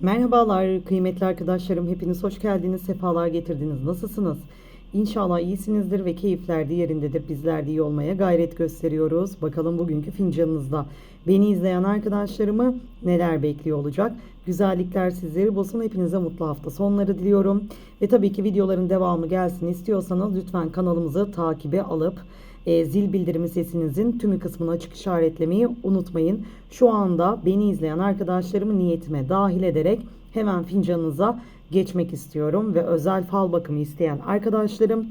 Merhabalar kıymetli arkadaşlarım. Hepiniz hoş geldiniz, sefalar getirdiniz. Nasılsınız? İnşallah iyisinizdir ve keyifler de yerindedir. Bizler de iyi olmaya gayret gösteriyoruz. Bakalım bugünkü fincanınızda beni izleyen arkadaşlarımı neler bekliyor olacak? Güzellikler sizleri bulsun. Hepinize mutlu hafta sonları diliyorum. Ve tabii ki videoların devamı gelsin istiyorsanız lütfen kanalımızı takibe alıp e, zil bildirimi sesinizin tümü kısmını açık işaretlemeyi unutmayın. Şu anda beni izleyen arkadaşlarımı niyetime dahil ederek hemen fincanınıza geçmek istiyorum ve özel fal bakımı isteyen arkadaşlarım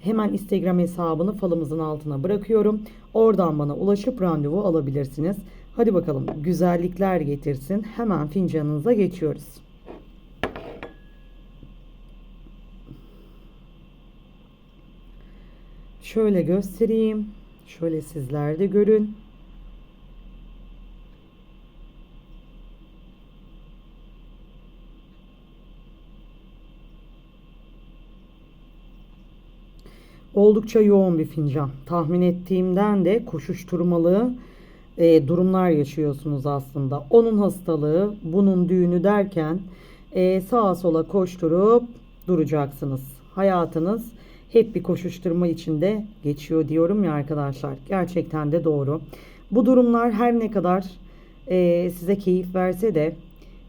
hemen Instagram hesabını falımızın altına bırakıyorum. Oradan bana ulaşıp randevu alabilirsiniz. Hadi bakalım güzellikler getirsin. Hemen fincanınıza geçiyoruz. Şöyle göstereyim. Şöyle sizler de görün. Oldukça yoğun bir fincan. Tahmin ettiğimden de koşuşturmalı e, durumlar yaşıyorsunuz aslında. Onun hastalığı, bunun düğünü derken e, sağa sola koşturup duracaksınız. Hayatınız hep bir koşuşturma içinde geçiyor diyorum ya arkadaşlar. Gerçekten de doğru. Bu durumlar her ne kadar e, size keyif verse de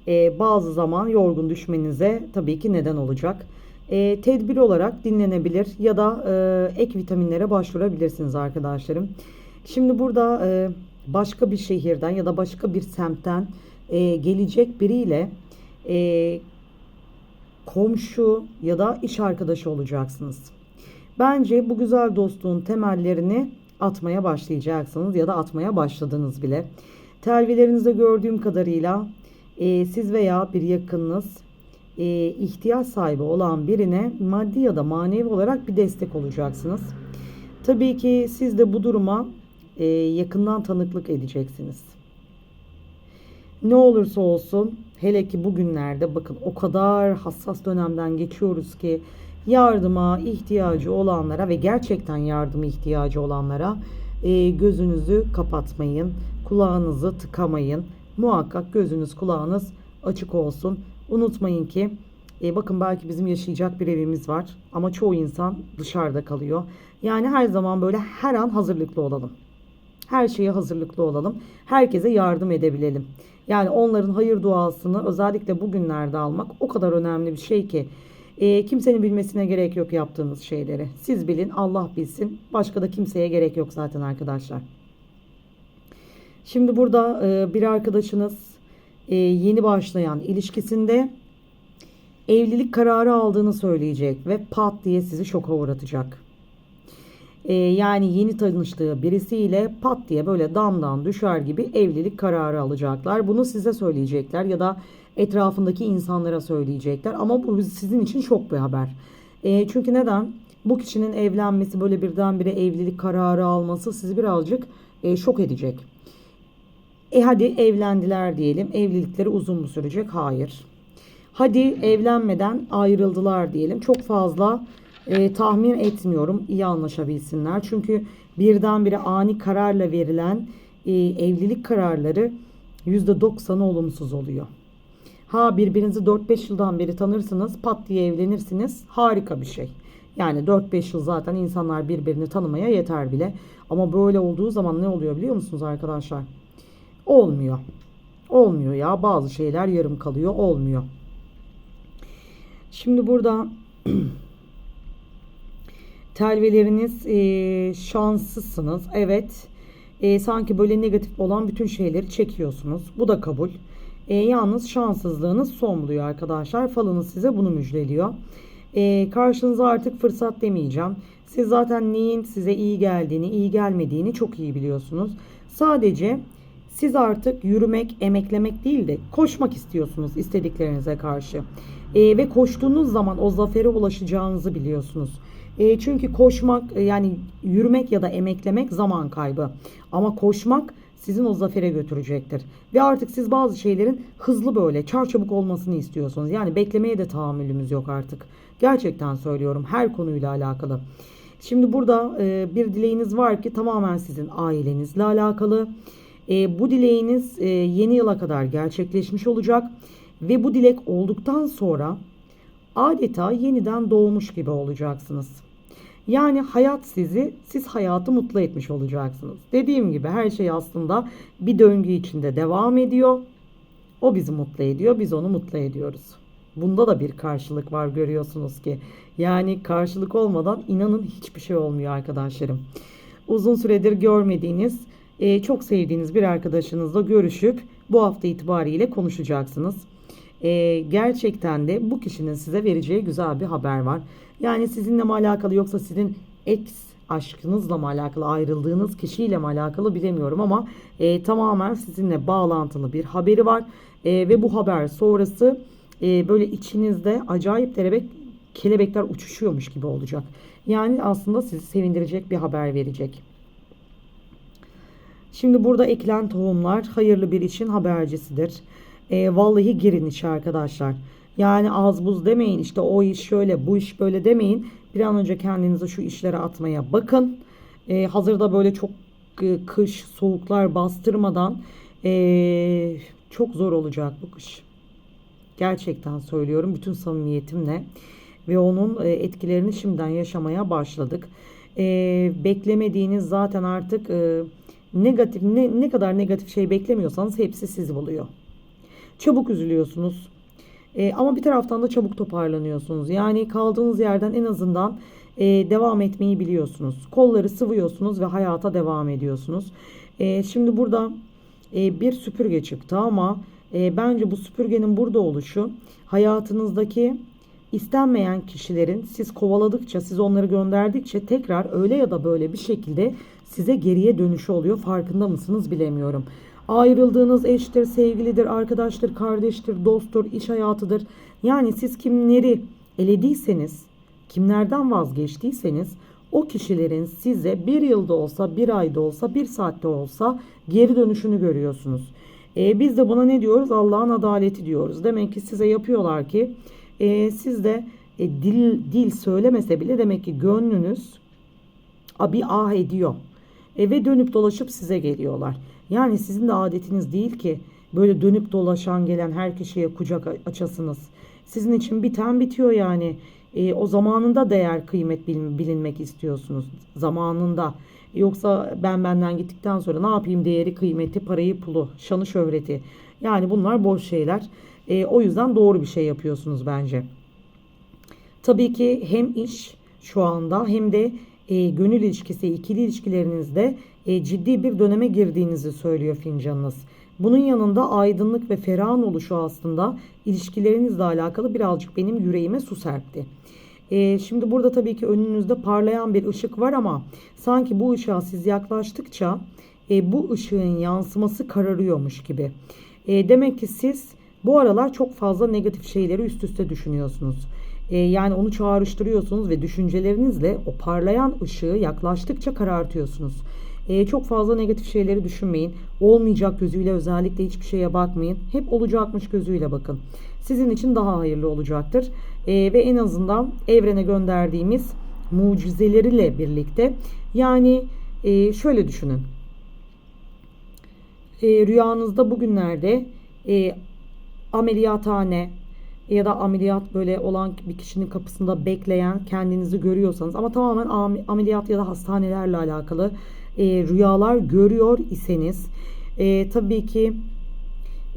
e, bazı zaman yorgun düşmenize tabii ki neden olacak. E, tedbir olarak dinlenebilir ya da e, ek vitaminlere başvurabilirsiniz arkadaşlarım. Şimdi burada e, başka bir şehirden ya da başka bir semtten e, gelecek biriyle e, komşu ya da iş arkadaşı olacaksınız. Bence bu güzel dostluğun temellerini atmaya başlayacaksınız ya da atmaya başladınız bile. Telvilerinizde gördüğüm kadarıyla e, siz veya bir yakınınız e, ihtiyaç sahibi olan birine maddi ya da manevi olarak bir destek olacaksınız. Tabii ki siz de bu duruma e, yakından tanıklık edeceksiniz. Ne olursa olsun hele ki bugünlerde bakın o kadar hassas dönemden geçiyoruz ki yardıma ihtiyacı olanlara ve gerçekten yardıma ihtiyacı olanlara e, gözünüzü kapatmayın, kulağınızı tıkamayın. Muhakkak gözünüz kulağınız açık olsun. Unutmayın ki e, bakın belki bizim yaşayacak bir evimiz var ama çoğu insan dışarıda kalıyor. Yani her zaman böyle her an hazırlıklı olalım. Her şeye hazırlıklı olalım. Herkese yardım edebilelim. Yani onların hayır duasını özellikle bugünlerde almak o kadar önemli bir şey ki. E, kimsenin bilmesine gerek yok yaptığınız şeyleri. Siz bilin, Allah bilsin. Başka da kimseye gerek yok zaten arkadaşlar. Şimdi burada e, bir arkadaşınız e, yeni başlayan ilişkisinde evlilik kararı aldığını söyleyecek ve pat diye sizi şoka uğratacak. E, yani yeni tanıştığı birisiyle pat diye böyle damdan düşer gibi evlilik kararı alacaklar. Bunu size söyleyecekler ya da etrafındaki insanlara söyleyecekler. Ama bu sizin için şok bir haber. E, çünkü neden? Bu kişinin evlenmesi böyle birdenbire evlilik kararı alması sizi birazcık e, şok edecek. E hadi evlendiler diyelim. Evlilikleri uzun mu sürecek? Hayır. Hadi evlenmeden ayrıldılar diyelim. Çok fazla e, tahmin etmiyorum iyi anlaşabilsinler. Çünkü birdenbire ani kararla verilen e, evlilik kararları %90'ı olumsuz oluyor. Ha birbirinizi 4-5 yıldan beri tanırsınız pat diye evlenirsiniz harika bir şey. Yani 4-5 yıl zaten insanlar birbirini tanımaya yeter bile. Ama böyle olduğu zaman ne oluyor biliyor musunuz arkadaşlar? Olmuyor. Olmuyor ya bazı şeyler yarım kalıyor olmuyor. Şimdi burada telveleriniz e, şanslısınız. Evet. E, sanki böyle negatif olan bütün şeyleri çekiyorsunuz. Bu da kabul. E, yalnız şanssızlığınız son buluyor arkadaşlar. Falınız size bunu müjdeliyor. E, karşınıza artık fırsat demeyeceğim. Siz zaten neyin size iyi geldiğini, iyi gelmediğini çok iyi biliyorsunuz. Sadece siz artık yürümek, emeklemek değil de koşmak istiyorsunuz istediklerinize karşı. E, ve koştuğunuz zaman o zafere ulaşacağınızı biliyorsunuz. E, çünkü koşmak e, yani yürümek ya da emeklemek zaman kaybı. Ama koşmak sizin o zafere götürecektir. Ve artık siz bazı şeylerin hızlı böyle çarçabuk olmasını istiyorsunuz. Yani beklemeye de tahammülümüz yok artık. Gerçekten söylüyorum her konuyla alakalı. Şimdi burada e, bir dileğiniz var ki tamamen sizin ailenizle alakalı. E, bu dileğiniz e, yeni yıla kadar gerçekleşmiş olacak. Ve bu dilek olduktan sonra adeta yeniden doğmuş gibi olacaksınız. Yani hayat sizi, siz hayatı mutlu etmiş olacaksınız. Dediğim gibi her şey aslında bir döngü içinde devam ediyor. O bizi mutlu ediyor, biz onu mutlu ediyoruz. Bunda da bir karşılık var görüyorsunuz ki. Yani karşılık olmadan inanın hiçbir şey olmuyor arkadaşlarım. Uzun süredir görmediğiniz, e, çok sevdiğiniz bir arkadaşınızla görüşüp bu hafta itibariyle konuşacaksınız. E, gerçekten de bu kişinin size vereceği güzel bir haber var. Yani sizinle mi alakalı yoksa sizin ex aşkınızla mı alakalı ayrıldığınız kişiyle mi alakalı bilemiyorum ama e, tamamen sizinle bağlantılı bir haberi var. E, ve bu haber sonrası e, böyle içinizde acayip derebek kelebekler uçuşuyormuş gibi olacak. Yani aslında sizi sevindirecek bir haber verecek. Şimdi burada ekilen tohumlar hayırlı bir işin habercisidir. E, vallahi girin işe arkadaşlar. Yani az buz demeyin işte o iş şöyle bu iş böyle demeyin. Bir an önce kendinizi şu işlere atmaya bakın. E, hazırda böyle çok e, kış soğuklar bastırmadan e, çok zor olacak bu kış. Gerçekten söylüyorum bütün samimiyetimle ve onun e, etkilerini şimdiden yaşamaya başladık. E, beklemediğiniz zaten artık e, negatif ne, ne kadar negatif şey beklemiyorsanız hepsi sizi buluyor. Çabuk üzülüyorsunuz. E, ama bir taraftan da çabuk toparlanıyorsunuz. Yani kaldığınız yerden en azından e, devam etmeyi biliyorsunuz. Kolları sıvıyorsunuz ve hayata devam ediyorsunuz. E, şimdi burada e, bir süpürge çıktı ama e, bence bu süpürgenin burada oluşu hayatınızdaki istenmeyen kişilerin siz kovaladıkça, siz onları gönderdikçe tekrar öyle ya da böyle bir şekilde size geriye dönüşü oluyor. Farkında mısınız bilemiyorum. Ayrıldığınız eştir, sevgilidir, arkadaştır, kardeştir, dosttur, iş hayatıdır. Yani siz kimleri elediyseniz, kimlerden vazgeçtiyseniz o kişilerin size bir yılda olsa, bir ayda olsa, bir saatte olsa geri dönüşünü görüyorsunuz. E, biz de buna ne diyoruz? Allah'ın adaleti diyoruz. Demek ki size yapıyorlar ki e, siz de e, dil dil söylemese bile demek ki gönlünüz bir ah ediyor. E, ve dönüp dolaşıp size geliyorlar. Yani sizin de adetiniz değil ki böyle dönüp dolaşan gelen her kişiye kucak açasınız. Sizin için biten bitiyor yani. E, o zamanında değer kıymet bilinmek istiyorsunuz. Zamanında. Yoksa ben benden gittikten sonra ne yapayım değeri kıymeti parayı pulu şanı şöhreti. Yani bunlar boş şeyler. E, o yüzden doğru bir şey yapıyorsunuz bence. Tabii ki hem iş şu anda hem de e, gönül ilişkisi, ikili ilişkilerinizde e, ciddi bir döneme girdiğinizi söylüyor fincanınız. Bunun yanında aydınlık ve ferahın oluşu aslında ilişkilerinizle alakalı birazcık benim yüreğime su serpti. E, şimdi burada tabii ki önünüzde parlayan bir ışık var ama sanki bu ışığa siz yaklaştıkça e, bu ışığın yansıması kararıyormuş gibi. E, demek ki siz bu aralar çok fazla negatif şeyleri üst üste düşünüyorsunuz. E, yani onu çağrıştırıyorsunuz ve düşüncelerinizle o parlayan ışığı yaklaştıkça karartıyorsunuz. E, çok fazla negatif şeyleri düşünmeyin. Olmayacak gözüyle özellikle hiçbir şeye bakmayın. Hep olacakmış gözüyle bakın. Sizin için daha hayırlı olacaktır. E, ve en azından evrene gönderdiğimiz mucizeleriyle birlikte yani e, şöyle düşünün. E, rüyanızda bugünlerde e, ameliyathane ya da ameliyat böyle olan bir kişinin kapısında bekleyen kendinizi görüyorsanız ama tamamen ameliyat ya da hastanelerle alakalı e, rüyalar görüyor iseniz e, tabii ki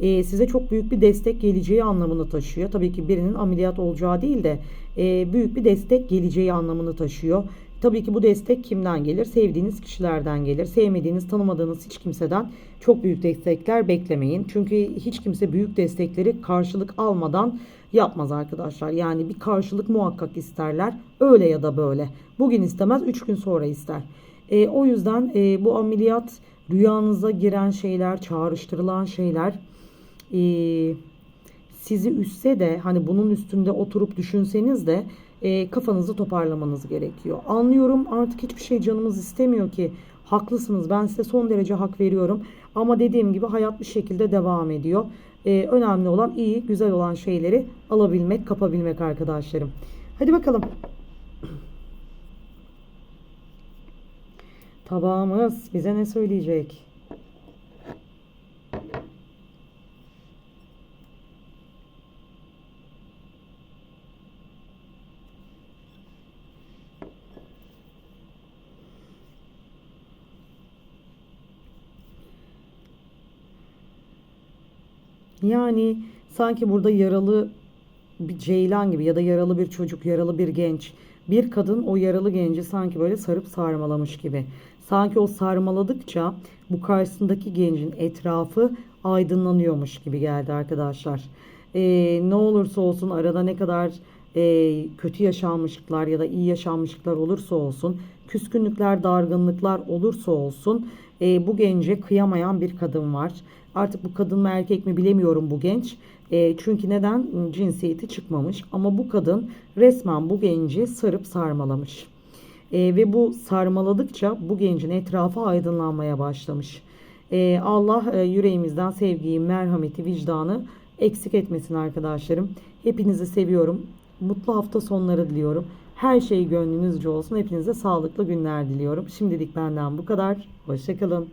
e, size çok büyük bir destek geleceği anlamını taşıyor. Tabii ki birinin ameliyat olacağı değil de e, büyük bir destek geleceği anlamını taşıyor. Tabii ki bu destek kimden gelir? Sevdiğiniz kişilerden gelir. Sevmediğiniz, tanımadığınız hiç kimseden çok büyük destekler beklemeyin. Çünkü hiç kimse büyük destekleri karşılık almadan yapmaz arkadaşlar. Yani bir karşılık muhakkak isterler. Öyle ya da böyle. Bugün istemez, 3 gün sonra ister. E, o yüzden e, bu ameliyat rüyanıza giren şeyler, çağrıştırılan şeyler e, sizi üstse de hani bunun üstünde oturup düşünseniz de e, kafanızı toparlamanız gerekiyor. Anlıyorum artık hiçbir şey canımız istemiyor ki. Haklısınız ben size son derece hak veriyorum. Ama dediğim gibi hayat bir şekilde devam ediyor. E, önemli olan iyi, güzel olan şeyleri alabilmek, kapabilmek arkadaşlarım. Hadi bakalım. Tabağımız bize ne söyleyecek? Yani sanki burada yaralı bir ceylan gibi ya da yaralı bir çocuk, yaralı bir genç. Bir kadın o yaralı genci sanki böyle sarıp sarmalamış gibi. Sanki o sarmaladıkça bu karşısındaki gencin etrafı aydınlanıyormuş gibi geldi arkadaşlar. Ee, ne olursa olsun arada ne kadar e, kötü yaşanmışlıklar ya da iyi yaşanmışlıklar olursa olsun, küskünlükler, dargınlıklar olursa olsun e, bu gence kıyamayan bir kadın var. Artık bu kadın mı erkek mi bilemiyorum bu genç. E, çünkü neden? Cinsiyeti çıkmamış. Ama bu kadın resmen bu genci sarıp sarmalamış. E, ve bu sarmaladıkça bu gencin etrafı aydınlanmaya başlamış. E, Allah e, yüreğimizden sevgiyi, merhameti, vicdanı eksik etmesin arkadaşlarım. Hepinizi seviyorum. Mutlu hafta sonları diliyorum. Her şey gönlünüzce olsun. Hepinize sağlıklı günler diliyorum. Şimdilik benden bu kadar. Hoşçakalın.